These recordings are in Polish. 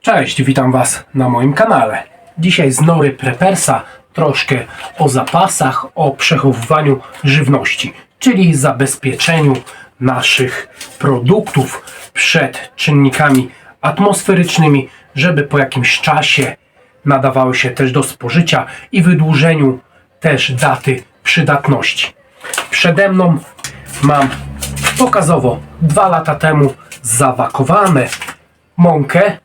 Cześć, witam Was na moim kanale. Dzisiaj z Nory Prepersa troszkę o zapasach, o przechowywaniu żywności, czyli zabezpieczeniu naszych produktów przed czynnikami atmosferycznymi, żeby po jakimś czasie nadawały się też do spożycia i wydłużeniu też daty przydatności. Przede mną mam pokazowo dwa lata temu zawakowane mąkę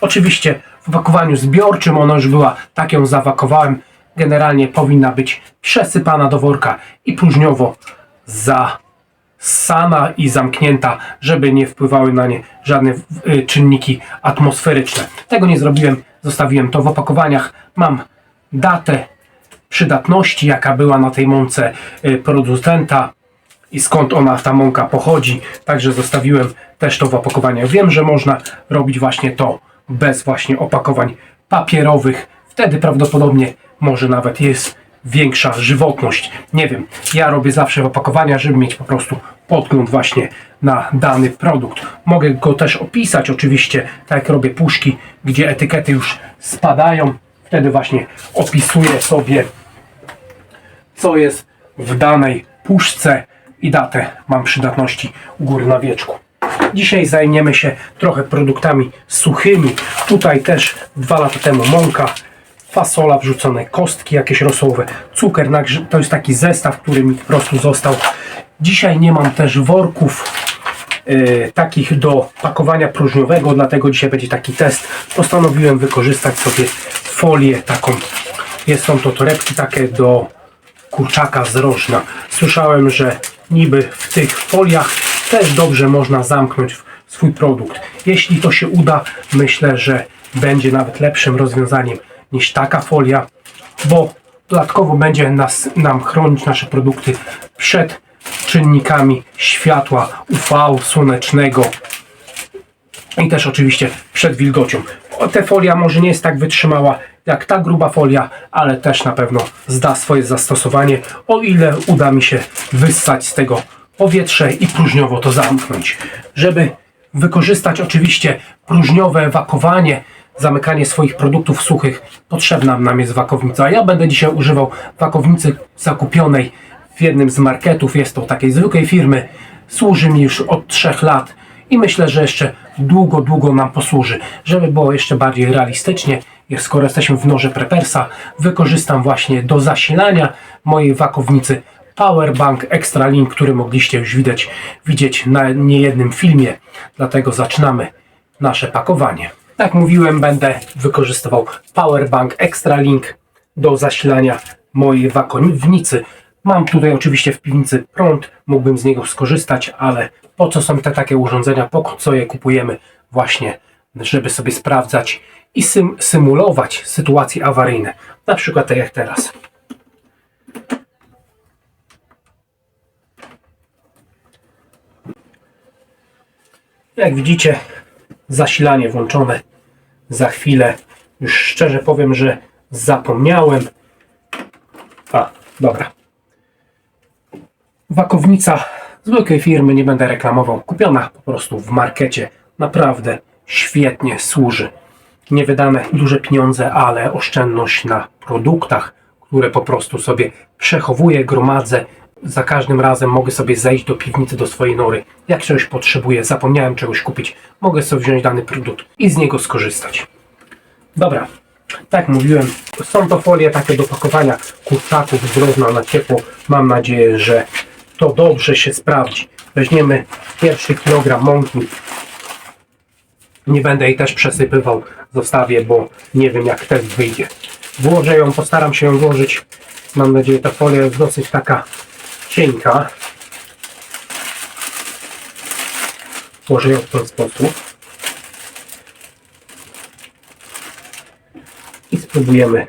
Oczywiście w opakowaniu zbiorczym ona już była, tak ją zawakowałem. Generalnie powinna być przesypana do worka i próżniowo zasana i zamknięta, żeby nie wpływały na nie żadne y, czynniki atmosferyczne. Tego nie zrobiłem, zostawiłem to w opakowaniach. Mam datę przydatności, jaka była na tej mące y, producenta i skąd ona, ta mąka pochodzi. Także zostawiłem też to w opakowaniach. Wiem, że można robić właśnie to bez właśnie opakowań papierowych. Wtedy prawdopodobnie może nawet jest większa żywotność. Nie wiem, ja robię zawsze w opakowaniach, żeby mieć po prostu podgląd właśnie na dany produkt. Mogę go też opisać oczywiście, tak jak robię puszki, gdzie etykiety już spadają. Wtedy właśnie opisuję sobie co jest w danej puszce i datę mam przydatności u góry na wieczku. Dzisiaj zajmiemy się trochę produktami suchymi. Tutaj też dwa lata temu mąka, fasola wrzucone, kostki jakieś rosołowe, cukier, to jest taki zestaw, który mi po prostu został. Dzisiaj nie mam też worków e, takich do pakowania próżniowego, dlatego dzisiaj będzie taki test. Postanowiłem wykorzystać sobie folię taką. Jest są to torebki takie do kurczaka z rożna. Słyszałem, że niby w tych foliach też dobrze można zamknąć swój produkt. Jeśli to się uda, myślę, że będzie nawet lepszym rozwiązaniem niż taka folia, bo dodatkowo będzie nas, nam chronić nasze produkty przed czynnikami światła UV, słonecznego, i też oczywiście przed wilgocią. Ta folia może nie jest tak wytrzymała jak ta gruba folia, ale też na pewno zda swoje zastosowanie, o ile uda mi się wyssać z tego powietrze i próżniowo to zamknąć. Żeby wykorzystać oczywiście próżniowe wakowanie, zamykanie swoich produktów suchych, potrzebna nam jest wakownica. Ja będę dzisiaj używał wakownicy zakupionej w jednym z marketów. Jest to takiej zwykłej firmy. Służy mi już od 3 lat i myślę, że jeszcze długo, długo nam posłuży. Żeby było jeszcze bardziej realistycznie, skoro jesteśmy w noże Prepersa, wykorzystam właśnie do zasilania mojej wakownicy Powerbank Extra Link, który mogliście już widać, widzieć na niejednym filmie. Dlatego zaczynamy nasze pakowanie. Jak mówiłem, będę wykorzystywał Powerbank Extra Link do zasilania mojej wakownicy. Mam tutaj oczywiście w piwnicy prąd, mógłbym z niego skorzystać, ale po co są te takie urządzenia, po co je kupujemy właśnie, żeby sobie sprawdzać i sym symulować sytuacje awaryjne, na przykład tak jak teraz. Jak widzicie, zasilanie włączone. Za chwilę, już szczerze powiem, że zapomniałem. A, dobra. Wakownica zwykłej firmy, nie będę reklamował, kupiona po prostu w markecie. Naprawdę świetnie służy. Nie wydane duże pieniądze, ale oszczędność na produktach, które po prostu sobie przechowuję, gromadzę. Za każdym razem mogę sobie zejść do piwnicy, do swojej nory. Jak czegoś potrzebuję, zapomniałem czegoś kupić, mogę sobie wziąć dany produkt i z niego skorzystać. Dobra, tak mówiłem, są to folie takie do pakowania kurczaków z na ciepło. Mam nadzieję, że to dobrze się sprawdzi. Weźmiemy pierwszy kilogram mąki. Nie będę jej też przesypywał, zostawię, bo nie wiem jak test wyjdzie. Włożę ją, postaram się ją włożyć. Mam nadzieję, ta folia jest dosyć taka cienka. Włożę ją w ten sposób. i spróbujemy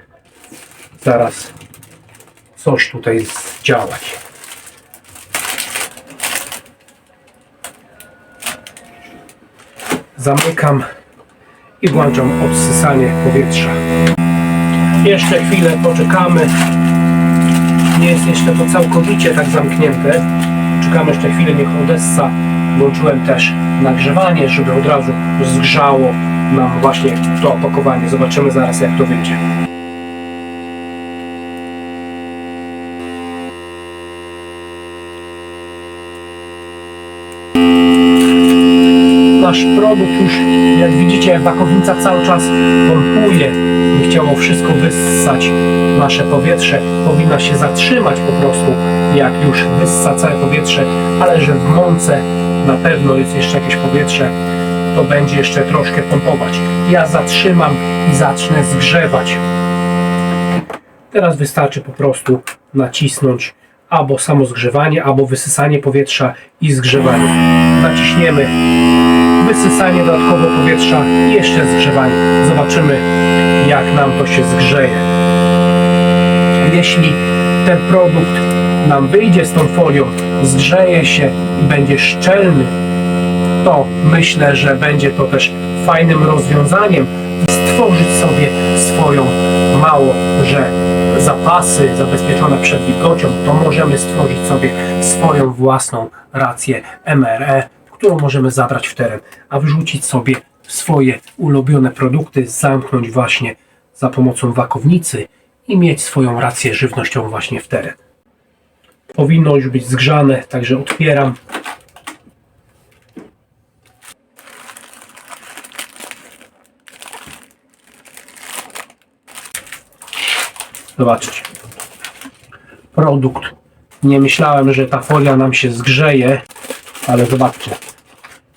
zaraz coś tutaj zdziałać. Zamykam i włączam odsysanie powietrza. Jeszcze chwilę poczekamy. Nie jest jeszcze to całkowicie tak zamknięte. Czekamy jeszcze chwilę, niech odessa. Włączyłem też nagrzewanie, żeby od razu zgrzało nam właśnie to opakowanie. Zobaczymy zaraz jak to wyjdzie. Produkt już, jak widzicie, bakownica cały czas pompuje. Nie chciało wszystko wyssać. Nasze powietrze powinno się zatrzymać po prostu, jak już wyssa całe powietrze, ale że w mące na pewno jest jeszcze jakieś powietrze, to będzie jeszcze troszkę pompować. Ja zatrzymam i zacznę zgrzewać. Teraz wystarczy po prostu nacisnąć albo samo zgrzewanie, albo wysysanie powietrza i zgrzewanie. Naciśniemy wysysanie dodatkowo powietrza i jeszcze zgrzewanie. Zobaczymy jak nam to się zgrzeje. Jeśli ten produkt nam wyjdzie z tą folią, zgrzeje się i będzie szczelny, to myślę, że będzie to też fajnym rozwiązaniem stworzyć sobie swoją mało, że zapasy zabezpieczone przed wilgocią, to możemy stworzyć sobie swoją własną rację MRE, którą możemy zabrać w teren, a wrzucić sobie swoje ulubione produkty, zamknąć właśnie za pomocą wakownicy i mieć swoją rację żywnościową właśnie w teren. Powinno już być zgrzane, także otwieram. Zobaczcie. Produkt. Nie myślałem, że ta folia nam się zgrzeje, ale zobaczcie.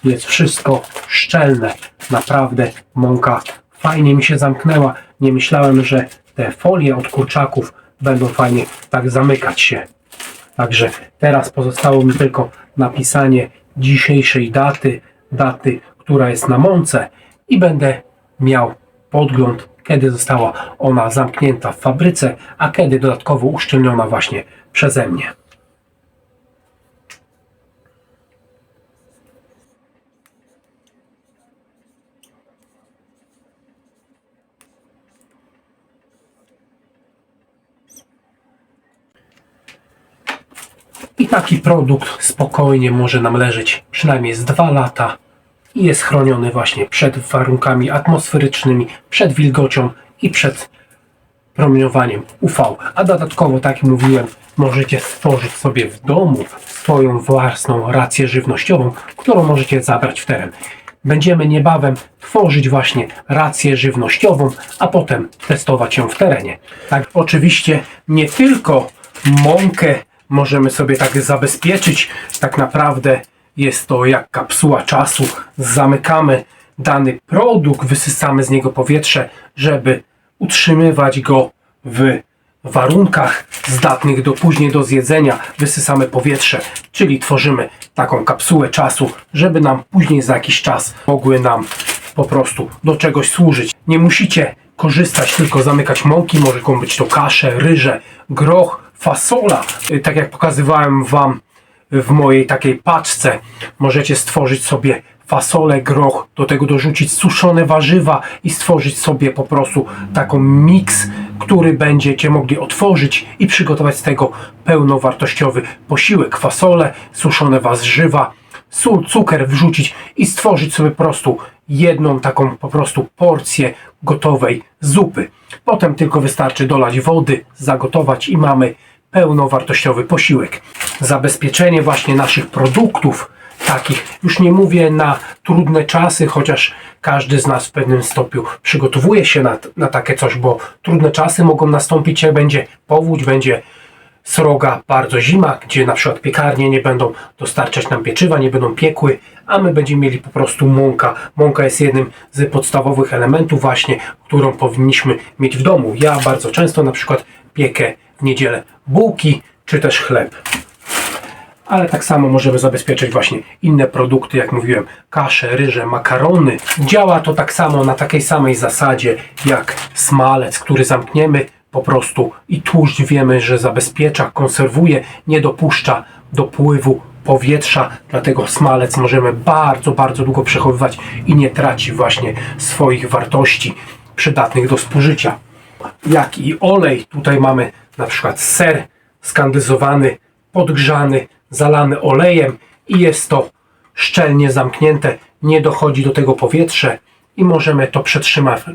Jest wszystko szczelne. Naprawdę mąka fajnie mi się zamknęła. Nie myślałem, że te folie od kurczaków będą fajnie tak zamykać się. Także teraz pozostało mi tylko napisanie dzisiejszej daty, daty, która jest na mące i będę miał podgląd, kiedy została ona zamknięta w fabryce, a kiedy dodatkowo uszczelniona właśnie przeze mnie. I taki produkt spokojnie może nam leżeć przynajmniej z dwa lata i jest chroniony właśnie przed warunkami atmosferycznymi, przed wilgocią i przed promieniowaniem UV. A dodatkowo, tak jak mówiłem, możecie stworzyć sobie w domu swoją własną rację żywnościową, którą możecie zabrać w teren. Będziemy niebawem tworzyć właśnie rację żywnościową, a potem testować ją w terenie. Tak, oczywiście nie tylko mąkę możemy sobie tak zabezpieczyć. Tak naprawdę jest to jak kapsuła czasu. Zamykamy dany produkt, wysysamy z niego powietrze, żeby utrzymywać go w warunkach zdatnych do później do zjedzenia. Wysysamy powietrze, czyli tworzymy taką kapsułę czasu, żeby nam później za jakiś czas mogły nam po prostu do czegoś służyć. Nie musicie korzystać, tylko zamykać mąki, mogą być to kasze, ryże, groch, fasola. Y, Tak jak pokazywałem Wam w mojej takiej paczce, możecie stworzyć sobie fasolę, groch, do tego dorzucić suszone warzywa i stworzyć sobie po prostu taką miks, który będziecie mogli otworzyć i przygotować z tego pełnowartościowy posiłek. Fasole, suszone warzywa, sól, cukier wrzucić i stworzyć sobie po prostu jedną taką po prostu porcję gotowej zupy. Potem tylko wystarczy dolać wody, zagotować i mamy pełnowartościowy posiłek. Zabezpieczenie właśnie naszych produktów takich, już nie mówię na trudne czasy, chociaż każdy z nas w pewnym stopniu przygotowuje się na, na takie coś, bo trudne czasy mogą nastąpić, jak będzie powódź, będzie sroga bardzo zima, gdzie na przykład piekarnie nie będą dostarczać nam pieczywa, nie będą piekły, a my będziemy mieli po prostu mąka. Mąka jest jednym z podstawowych elementów właśnie, którą powinniśmy mieć w domu. Ja bardzo często na przykład piekę w niedzielę bułki czy też chleb. Ale tak samo możemy zabezpieczyć właśnie inne produkty, jak mówiłem, kasze, ryże, makarony. Działa to tak samo na takiej samej zasadzie jak smalec, który zamkniemy po prostu i tłuszcz wiemy, że zabezpiecza, konserwuje, nie dopuszcza dopływu powietrza, dlatego smalec możemy bardzo, bardzo długo przechowywać i nie traci właśnie swoich wartości przydatnych do spożycia. Jak i olej, tutaj mamy na przykład ser skandyzowany, podgrzany, zalany olejem i jest to szczelnie zamknięte, nie dochodzi do tego powietrze i możemy to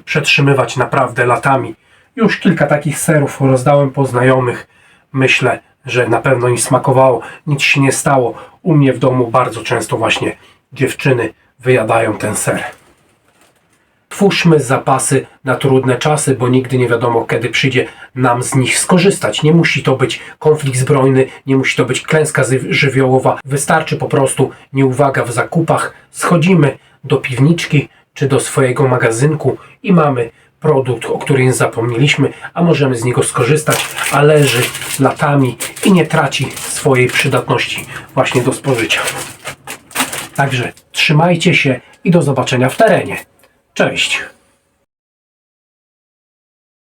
przetrzymywać naprawdę latami. Już kilka takich serów rozdałem po znajomych. Myślę, że na pewno im smakowało, nic się nie stało. U mnie w domu bardzo często właśnie dziewczyny wyjadają ten ser. Twórzmy zapasy na trudne czasy, bo nigdy nie wiadomo, kiedy przyjdzie nam z nich skorzystać. Nie musi to być konflikt zbrojny, nie musi to być klęska żywiołowa. Wystarczy po prostu nieuwaga w zakupach. Schodzimy do piwniczki czy do swojego magazynku i mamy produkt, o którym zapomnieliśmy, a możemy z niego skorzystać, a leży latami i nie traci swojej przydatności właśnie do spożycia. Także trzymajcie się i do zobaczenia w terenie. Cześć!